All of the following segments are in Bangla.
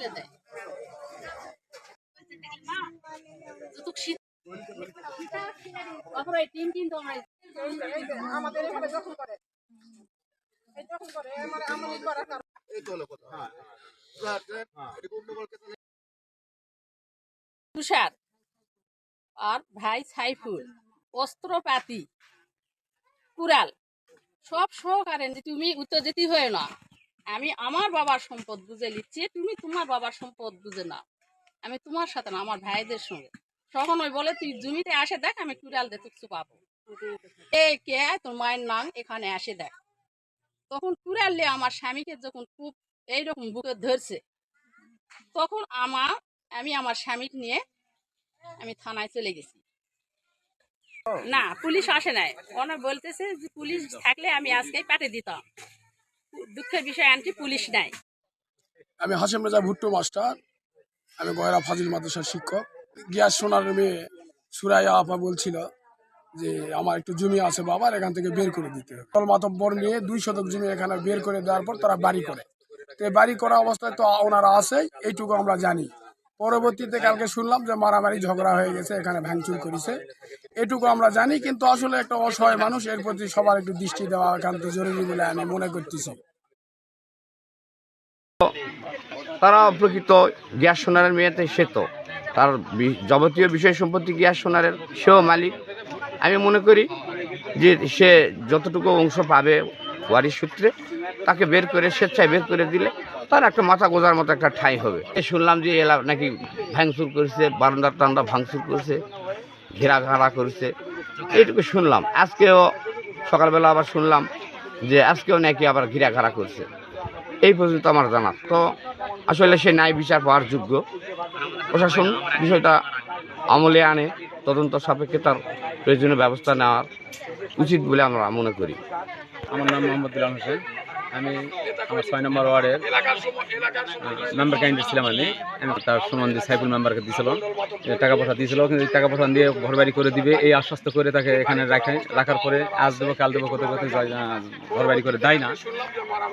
ফেলে দেয় আমাদের যখন করে যখন করে আমার আমলি করার কারণ। এই তো হলো কথা হ্যাঁ। তুষার আর ভাই সাইফুল অস্ত্রপাতি কুড়াল সব সহকারে যে তুমি উত্তর যেতে হয় না আমি আমার বাবার সম্পদ বুঝে নিচ্ছি, তুমি তোমার বাবার সম্পদ বুঝে নাও। আমি তোমার সাথে না, আমার ভাইদের সঙ্গে। তখন ওই বলে, তুই জমিতে আসে দেখ, আমি কুড়াল দিয়ে কিছু পাবো এ কে? তোর মায়ের নাম? এখানে আসে দেখ। তখন নিয়ে আমার স্বামীকে যখন খুব এইরকম বুকে ধরছে, তখন আমার আমি আমার স্বামীকে নিয়ে আমি থানায় চলে গেছি। না, পুলিশ আসে নাই। ওনা বলতেছে যে পুলিশ থাকলে আমি আজকেই পাঠিয়ে দিতাম। দুঃখের বিষয় আনটি পুলিশ নাই। আমি হাসিম রেজা ভুট্টো মাস্টার। আমি গয়রা ফাজিল মাদ্রাসার শিক্ষক। গিয়াস সোনার মেয়ে সুরাইয়া আপা বলছিল যে, আমার একটু জমি আছে বাবার এখান থেকে বের করে দিতে হবে। কল মাতব্বর নিয়ে দুই শতক জমি এখানে বের করে দেওয়ার পর তারা বাড়ি করে। তো বাড়ি করা অবস্থায় তো ওনারা আছে, এইটুকু আমরা জানি। পরবর্তীতে কালকে শুনলাম যে, মারামারি ঝগড়া হয়ে গেছে, এখানে ভাঙচুর করেছে। এটুকু আমরা জানি, কিন্তু আসলে একটা অসহায় মানুষ, এর প্রতি সবার একটু দৃষ্টি দেওয়া একান্ত জরুরি বলে আমি মনে করতেছি। তারা প্রকৃত গ্যাস সোনারের মেয়েতে সে তো। তার যাবতীয় বিষয় সম্পত্তি গ্যাস সোনারের, সেও মালিক। আমি মনে করি যে সে যতটুকু অংশ পাবে ওয়ারিশ সূত্রে, তাকে বের করে, স্বেচ্ছায় বের করে দিলে তার একটা মাথা গোজার মতো একটা ঠাঁই হবে। শুনলাম যে এলা নাকি ভাঙচুর করেছে বারান্দা টান্দা ভাঙচুর করেছে, ঘেরা ঘাড়া করেছে। এইটুকু শুনলাম। আজকেও সকালবেলা আবার শুনলাম যে আজকেও নাকি আবার ঘিরা ঘাড়া করছে। এই পর্যন্ত আমার জানা তো আসলে সে ন্যায় বিচার পাওয়ার যোগ্য। প্রশাসন বিষয়টা আমলে আনে, তদন্ত সাপেক্ষে তার প্রয়োজনীয় ব্যবস্থা নেওয়ার উচিত বলে আমরা মনে করি। আমার নাম মোহাম্মদ দুলাল হোসেন। আমি আমার ছয় নম্বর ওয়ার্ডের মেম্বার ক্যান্ডিডেট ছিলাম আমি। তার সম্বন্ধে সাইফুল মেম্বারকে দিয়েছিলাম যে টাকা পয়সা দিয়েছিল কিন্তু টাকা পয়সা দিয়ে ঘর বাড়ি করে দিবে, এই আশ্বস্ত করে তাকে এখানে রাখে রাখার পরে আজ দেবো, কাল দেবো, কত কত ঘর বাড়ি করে দেয় না।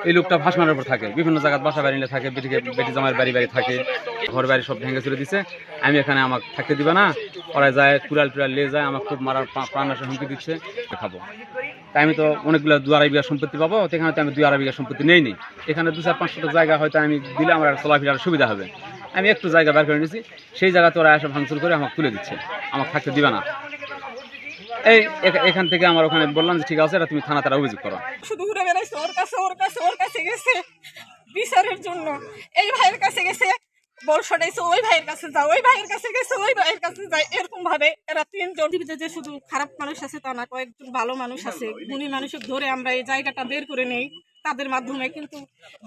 এই লোকটা ভাসমানের উপর থাকে, বিভিন্ন জায়গায় বাসা বাড়ি নিয়ে থাকে, বেটিকে বেটি জামাইয়ের বাড়ি বাড়ি থাকে ঘর বাড়ি সব ভেঙে চলে দিছে। আমি এখানে আমাকে থাকতে দিবে না ওরা যায়, কুড়াল টুড়াল নিয়ে যায়, আমার খুব মারার পা- প্রাণ আসে, হুমকি দিচ্ছে, খাব। তাই আমি তো অনেকগুলো দু আড়াই বিঘা সম্পত্তি পাবো, তো এখানে তো আমি দুই আড়াই বিঘা সম্পত্তি নেই নি এখানে দু চার পাঁচশো জায়গা হয়তো আমি দিলে আমার চলাফেরার সুবিধা হবে। আমি একটু জায়গা বের করে নিয়েছি, সেই জায়গাতে ওরা এসে ভাঙচুর করে আমাকে তুলে দিচ্ছে, আমাকে থাকতে দিবে না। এই এখান থেকে আমার ওখানে বললাম যে, ঠিক আছে, এটা তুমি থানা তারা অভিযোগ করো। শুধু ঘুরে বেড়াইছে, ওর কাছে ওর কাছে ওর কাছে গেছে বিচারের জন্য। এই ভাইয়ের কাছে গেছে, বল ওই ভাইয়ের কাছে যাও ওই ভাইয়ের কাছে গেছে, ওই ভাইয়ের কাছে যায় এরকম ভাবে এরা তিনজন পৃথিবীতে যে শুধু খারাপ মানুষ আছে তা না, কয়েকজন ভালো মানুষ আছে, গুণী মানুষের ধরে আমরা এই জায়গাটা বের করে নেই তাদের মাধ্যমে। কিন্তু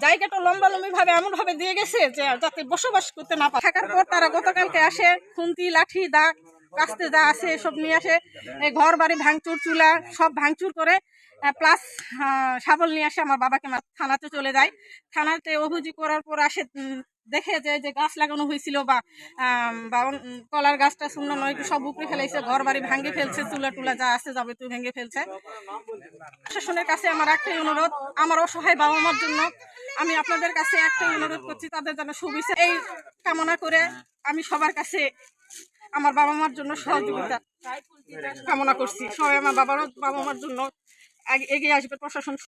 জায়গাটা লম্বালম্বি ভাবে এমন ভাবে দিয়ে গেছে যে, যাতে বসবাস করতে না পারে। থাকার পর তারা গতকালকে আসে, খুন্তি, লাঠি দা কাস্তে যা আছে সব নিয়ে আসে ঘর বাড়ি ভাঙচুর চুলা সব ভাঙচুর করে প্লাস শাবল নিয়ে আসে আমার বাবাকে থানাতে চলে যায়। থানাতে অভিযোগ করার পর আসে দেখে যে যে গাছ লাগানো হয়েছিল বা কলার গাছটা শূন্য নয়, সব উপরে ফেলেছে ঘর বাড়ি ভাঙে ফেলছে, চুলা টুলা যা আছে যাবে তুই ভেঙে ফেলছে। প্রশাসনের কাছে আমার একটাই অনুরোধ, আমার অসহায় বাবা মার জন্য, আমি আপনাদের কাছে একটাই অনুরোধ করছি, তাদের যেন সুবিচার এই কামনা করে আমি সবার কাছে আমার বাবা মার জন্য সহযোগিতা কামনা করছি। সবাই আমার বাবার বাবা মার জন্য এগিয়ে আসবে প্রশাসন